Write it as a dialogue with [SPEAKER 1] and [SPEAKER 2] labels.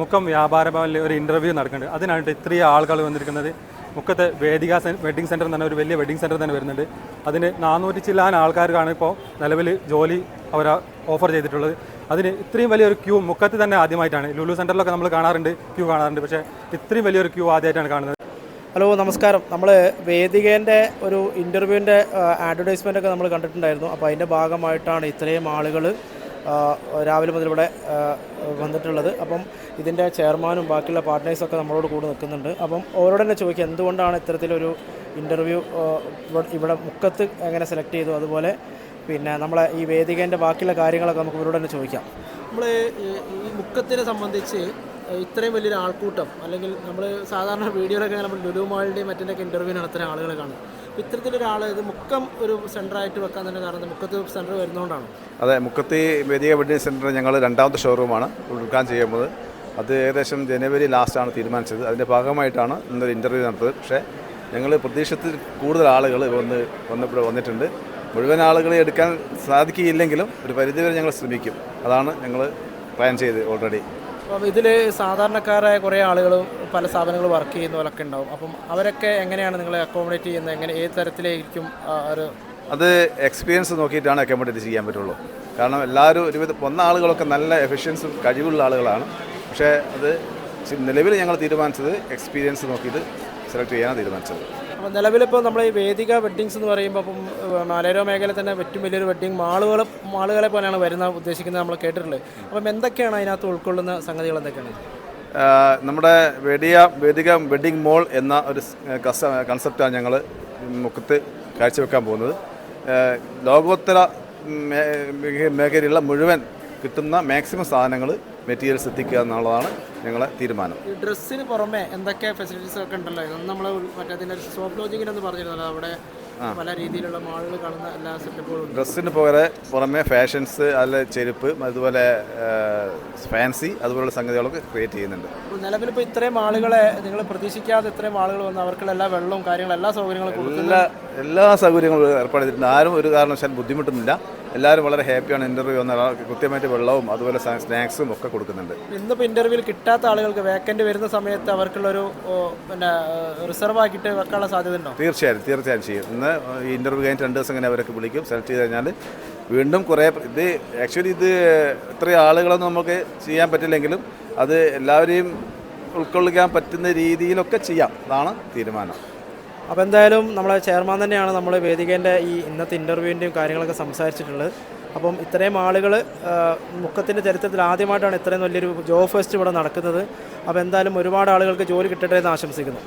[SPEAKER 1] മുക്കം വ്യാപാര ഭവനിൽ ഒരു ഇന്റർവ്യൂ നടക്കുന്നുണ്ട്. അതിനായിട്ട് ഇത്രയും ആളുകൾ വന്നിരിക്കുന്നത് മുക്കത്തെ വേദിക വെഡിങ് സെന്റർ പറഞ്ഞ ഒരു വലിയ വെഡിങ് സെന്റർ തന്നെ വരുന്നുണ്ട്. അതിന് നാനൂറ്റി ചില്ലാൻ ആൾക്കാർക്കാണ് ഇപ്പോൾ നിലവിൽ ജോലി അവർ ഓഫർ ചെയ്തിട്ടുള്ളത്. അതിന് ഇത്രയും വലിയൊരു ക്യൂ മുക്കത്ത് തന്നെ ആദ്യമായിട്ടാണ്. ലുലു സെന്ററിലൊക്കെ നമ്മൾ കാണാറുണ്ട് ക്യൂ കാണാറുണ്ട്. പക്ഷേ ഇത്രയും വലിയൊരു ക്യൂ ആദ്യമായിട്ടാണ് കാണുന്നത്.
[SPEAKER 2] ഹലോ നമസ്കാരം. നമ്മൾ വേദികേന്റെ ഒരു ഇന്റർവ്യൂവിന്റെ അഡ്വർടൈസ്മെന്റ് ഒക്കെ നമ്മൾ കണ്ടിട്ടുണ്ടായിരുന്നു. അപ്പോൾ അതിന്റെ ഭാഗമായിട്ടാണ് ഇത്രയും ആളുകൾ രാവിലെ മുതൽ ഇവിടെ വന്നിട്ടുള്ളത്. അപ്പം ഇതിന്റെ ചെയർമാനും ബാക്കിയുള്ള പാർട്ട്നേഴ്സൊക്കെ നമ്മളോട് കൂടെ നിൽക്കുന്നുണ്ട്. അപ്പം അവരോട് തന്നെ ചോദിക്കുക എന്തുകൊണ്ടാണ് ഇത്തരത്തിലൊരു ഇന്റർവ്യൂ ഇവിടെ മുക്കത്ത് എങ്ങനെ സെലക്ട് ചെയ്തു? അതുപോലെ പിന്നെ നമ്മളെ ഈ വേദികേന്റെ ബാക്കിയുള്ള കാര്യങ്ങളൊക്കെ നമുക്ക് ഇവരോട് തന്നെ ചോദിക്കാം.
[SPEAKER 3] നമ്മൾ ഈ മുക്കത്തിനെ സംബന്ധിച്ച് ഇത്രയും വലിയൊരു ആൾക്കൂട്ടം അല്ലെങ്കിൽ നമ്മൾ സാധാരണ വീഡിയോയിലൊക്കെ നമ്മൾ ലുലുമാളുടെയും മറ്റിന്റെയൊക്കെ ഇന്റർവ്യൂ നടത്തുന്ന ആളുകളെ കാണും. ഇത്തരത്തിലൊരാൾ ഇത് മുക്കം ഒരു സെന്ററായിട്ട് വെക്കാൻ തന്നെ കാരണം മുക്കത്ത് സെന്റർ വരുന്നതുകൊണ്ടാണ്
[SPEAKER 4] അതെ മുക്കത്തി വേദിക വെഡിങ് സെന്റർ ഞങ്ങൾ രണ്ടാമത്തെ ഷോറൂമാണ് ഉദ്ഘാടനം ചെയ്യുന്നത്. അത് ഏകദേശം ജനുവരി ലാസ്റ്റാണ് തീരുമാനിച്ചത്. അതിന്റെ ഭാഗമായിട്ടാണ് ഇന്നൊരു ഇന്റർവ്യൂ നടത്തിയത് പക്ഷേ ഞങ്ങൾ പ്രതീക്ഷത്തിൽ കൂടുതൽ ആളുകൾ വന്ന് വന്നപ്പോൾ വന്നിട്ടുണ്ട്. മുഴുവൻ ആളുകളെ എടുക്കാൻ സാധിക്കുകയില്ലെങ്കിലും ഒരു പരിധിവരെ ഞങ്ങൾ ശ്രമിക്കും. അതാണ് ഞങ്ങൾ പ്ലാൻ ചെയ്ത് ഓൾറെഡി
[SPEAKER 3] അപ്പോൾ ഇതിൽ സാധാരണക്കാരായ കുറേ ആളുകൾ പല സ്ഥാപനങ്ങൾ വർക്ക് ചെയ്യുന്നവരൊക്കെ ഉണ്ടാവും. അപ്പം അവരൊക്കെ എങ്ങനെയാണ് നിങ്ങളെ അക്കോമഡേറ്റ് ചെയ്യുന്നത്? എങ്ങനെ ഏത് തരത്തിലായിരിക്കും ഒരു
[SPEAKER 4] അത് എക്സ്പീരിയൻസ് നോക്കിയിട്ടാണ് അക്കോമഡേറ്റ് ചെയ്യാൻ പറ്റുള്ളൂ. കാരണം എല്ലാവരും ഒരുവിധം വന്ന ആളുകളൊക്കെ നല്ല എഫിഷ്യൻസും കഴിവുള്ള ആളുകളാണ്. പക്ഷേ അത് നിലവിൽ ഞങ്ങൾ തീരുമാനിച്ചത് എക്സ്പീരിയൻസ് നോക്കിയിട്ട് സെലക്ട് ചെയ്യാനാണ് തീരുമാനിച്ചത്.
[SPEAKER 3] അപ്പോൾ നിലവിലിപ്പോൾ നമ്മൾ ഈ വേദിക വെഡ്ഡിങ്സ് എന്ന് പറയുമ്പോൾ അപ്പം മലയോ മലയോര മേഖല തന്നെ ഏറ്റവും വലിയൊരു വെഡ്ഡിങ് മാളുകൾ മാളുകളെ പോലെയാണ് വരുന്ന ഉദ്ദേശിക്കുന്നത് നമ്മൾ കേട്ടിട്ടുള്ളത്. അപ്പം എന്തൊക്കെയാണ് അതിനകത്ത് ഉൾക്കൊള്ളുന്ന സംഗതികൾ എന്തൊക്കെയാണ്?
[SPEAKER 4] നമ്മുടെ വേദിയ വേദിക വെഡ്ഡിങ് മോൾ എന്ന ഒരു കൺസെപ്റ്റാണ് ഞങ്ങൾ മുഖത്ത് കാഴ്ചവെക്കാൻ പോകുന്നത്. ലോകോത്തര മേഖലയിലുള്ള മുഴുവൻ കിട്ടുന്ന മാക്സിമം സാധനങ്ങൾ മെറ്റീരിയൽസ് എത്തിക്കുക എന്നുള്ളതാണ് ഞങ്ങളെ തീരുമാനം.
[SPEAKER 3] ഈ ഡ്രസ്സിന് പുറമെ എന്തൊക്കെ ഫെസിലിറ്റീസ് ഒക്കെ ഉണ്ടല്ലോ? ഇതൊന്നും നമ്മൾ മറ്റേ അതിന്റെ സോഫ്റ്റ് ലോജിങ്ങിനെന്ന് പറഞ്ഞിരുന്നല്ലോ. അവിടെ പല രീതിയിലുള്ള മാളുകൾ കാണുന്ന എല്ലാ സെറ്റപ്പുകളും
[SPEAKER 4] ഡ്രസ്സിന് പകരം പുറമെ ഫാഷൻസ് അതിലെ ചെരുപ്പ് അതുപോലെ ഫാൻസി അതുപോലുള്ള സംഗതികളൊക്കെ ക്രിയേറ്റ് ചെയ്യുന്നുണ്ട്.
[SPEAKER 3] നിലവിലിപ്പോൾ ഇത്രയും ആളുകളെ നിങ്ങൾ പ്രതീക്ഷിക്കാതെ ഇത്രയും ആളുകൾ വന്ന് അവർക്കുള്ള എല്ലാ വെള്ളവും കാര്യങ്ങളും എല്ലാ സൗകര്യങ്ങളും
[SPEAKER 4] എല്ലാ എല്ലാ സൗകര്യങ്ങളും ഏർപ്പെടുത്തിയിട്ടുണ്ട് ആരും ഒരു കാരണവശാലും ബുദ്ധിമുട്ടുന്നില്ല. എല്ലാവരും വളരെ ഹാപ്പിയാണ് ഇന്റർവ്യൂ വന്ന കൃത്യമായിട്ട് വെള്ളവും അതുപോലെ സ്നാക്സും ഒക്കെ കൊടുക്കുന്നുണ്ട്.
[SPEAKER 3] ഇന്നിപ്പോൾ ഇന്റർവ്യൂവിൽ കിട്ടാത്ത ആളുകൾക്ക് വേക്കന്റ് വരുന്ന സമയത്ത് അവർക്കുള്ളൊരു ഒരു പിന്നെ റിസർവ് ആക്കിയിട്ട് വെക്കാനുള്ള സാധ്യത ഉണ്ടോ?
[SPEAKER 4] തീർച്ചയായും തീർച്ചയായും ചെയ്യും. ഇന്ന് ഈ ഇന്റർവ്യൂ കഴിഞ്ഞിട്ട് രണ്ട് ദിവസം കഴിഞ്ഞ് അവരൊക്കെ വിളിക്കും സെലക്ട് ചെയ്ത് കഴിഞ്ഞാൽ വീണ്ടും കുറേ ഇത് ആക്ച്വലി ഇത് ഇത്രയും ആളുകളൊന്നും നമുക്ക് ചെയ്യാൻ പറ്റില്ലെങ്കിലും അത് എല്ലാവരെയും ഉൾക്കൊള്ളിക്കാൻ പറ്റുന്ന രീതിയിലൊക്കെ ചെയ്യാം. അതാണ് തീരുമാനം.
[SPEAKER 2] അപ്പോൾ എന്തായാലും നമ്മളെ ചെയർമാൻ തന്നെയാണ് നമ്മൾ വേദികേന്റെ ഈ ഇന്നത്തെ ഇന്റർവ്യൂവിന്റെയും കാര്യങ്ങളൊക്കെ സംസാരിച്ചിട്ടുള്ളത്. അപ്പം ഇത്രയും ആളുകൾ മുക്കത്തിന്റെ ചരിത്രത്തിൽ ആദ്യമായിട്ടാണ് ഇത്രയും വലിയൊരു ജോബ് ഫെസ്റ്റ് ഇവിടെ നടക്കുന്നത്. അപ്പോൾ എന്തായാലും ഒരുപാട് ആളുകൾക്ക് ജോലി കിട്ടട്ടെ എന്ന് ആശംസിക്കുന്നു.